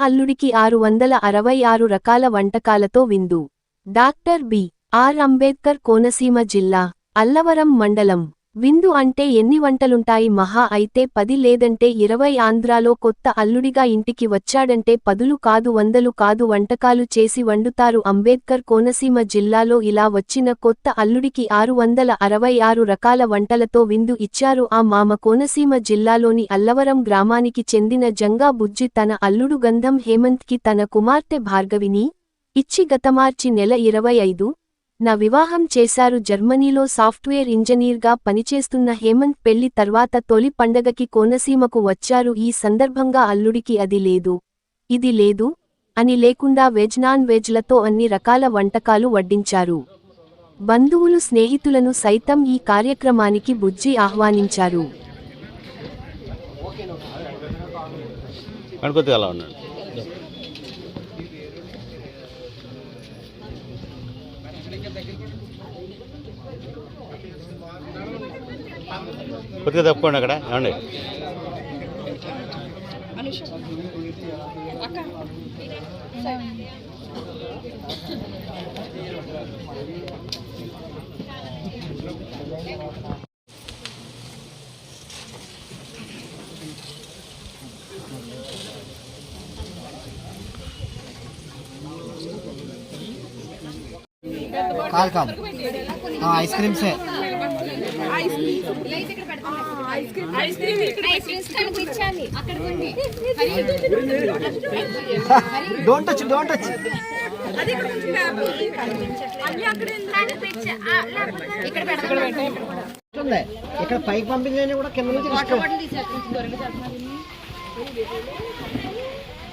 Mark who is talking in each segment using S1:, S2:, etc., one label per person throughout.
S1: అల్లుడికి ఆరు వందల అరవై ఆరు రకాల వంటకాలతో విందు. Doctor B. R. Ambedkar Konaseema జిల్లా అల్లవరం మండలం విందు అంటే ఎన్ని వంటలుంటాయి? మహా అయితే పది లేదంటే ఇరవై ఆంధ్రాలో కొత్త అల్లుడిగా ఇంటికి వచ్చాడంటే పదులు కాదు వందలు కాదు వంటకాలు చేసి వండుతారు. అంబేద్కర్ కోనసీమ జిల్లాలో ఇలా వచ్చిన కొత్త అల్లుడికి ఆరు వందల అరవై ఆరు రకాల వంటలతో విందు ఇచ్చారు. ఆ మామ కోనసీమ జిల్లాలోని అల్లవరం గ్రామానికి చెందిన జంగా బుజ్జి తన అల్లుడు గంధం హేమంత్కి తన కుమార్తె భార్గవిని ఇచ్చి గతమార్చి నెల ఇరవై ఐదు నా వివాహం చేశారు జర్మనీలో సాఫ్ట్వేర్ ఇంజనీర్గా పనిచేస్తున్న హేమంత్ పెళ్ళి తర్వాత తొలి పండగకి కోనసీమకు వచ్చారు. ఈ సందర్భంగా అల్లుడికి అది లేదు ఇది లేదు అని లేకుండా వెజ్ నాన్ వెజ్లతో అన్ని రకాల వంటకాలు వడ్డించారు. బంధువులు స్నేహితులను సైతం ఈ కార్యక్రమానికి బుజ్జి ఆహ్వానించారు.
S2: కొద్దిగా తప్పుకోండి అక్కడ. ఏమండి?
S3: కాదు కాదు ఆ, ఐస్ క్రీమ్సే డోంట్ టచ్ డోంట్ టచ్ ఇక్కడ పైకి పంపించని కూడా కింద నుంచి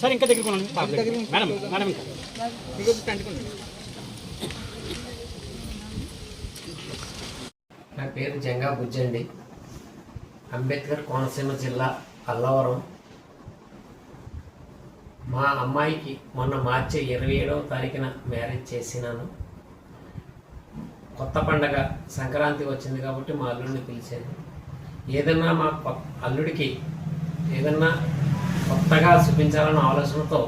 S4: సార్ ఇంకా దగ్గర మేడం మేడం ఇంకా.
S5: నా పేరు జంగా బుజ్జండి. అంబేద్కర్ కోనసీమ జిల్లా అల్లవరం. మా అమ్మాయికి మొన్న మార్చి ఇరవై ఏడవ తారీఖున మ్యారేజ్ చేసినాను. కొత్త పండగ సంక్రాంతి వచ్చింది కాబట్టి మా అల్లుడిని పిలిచాను. ఏదన్నా మా అల్లుడికి ఏదన్నా కొత్తగా చూపించాలన్న ఆలోచనతో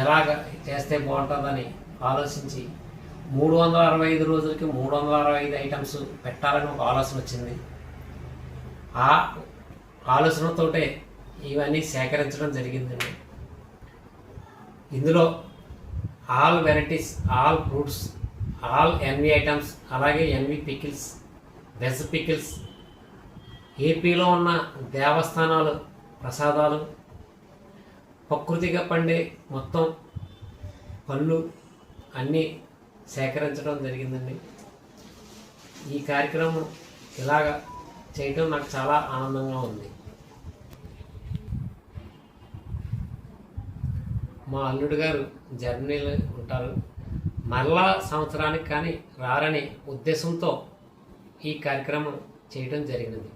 S5: ఎలాగ చేస్తే బాగుంటుందని ఆలోచించి మూడు వందల అరవై ఐదు రోజులకి మూడు వందల అరవై ఐదు ఐటమ్స్ పెట్టాలని ఒక ఆలోచన వచ్చింది. ఆ ఆలోచనతోటే ఇవన్నీ సేకరించడం జరిగిందండి. ఇందులో all varieties all fruits all NV items అలాగే ఎన్వి పికిల్స్ వెజ్ పికిల్స్ ఏపీలో ఉన్న దేవస్థానాలు ప్రసాదాలు ప్రకృతిగా పండే మొత్తం పళ్ళు అన్నీ సేకరించడం జరిగిందండి. ఈ కార్యక్రమం ఇలాగ చేయడం నాకు చాలా ఆనందంగా ఉంది. మా అల్లుడు గారు జర్మనీలో ఉంటారు. మరలా సంవత్సరానికి కానీ రారని ఉద్దేశంతో ఈ కార్యక్రమం చేయడం జరిగినది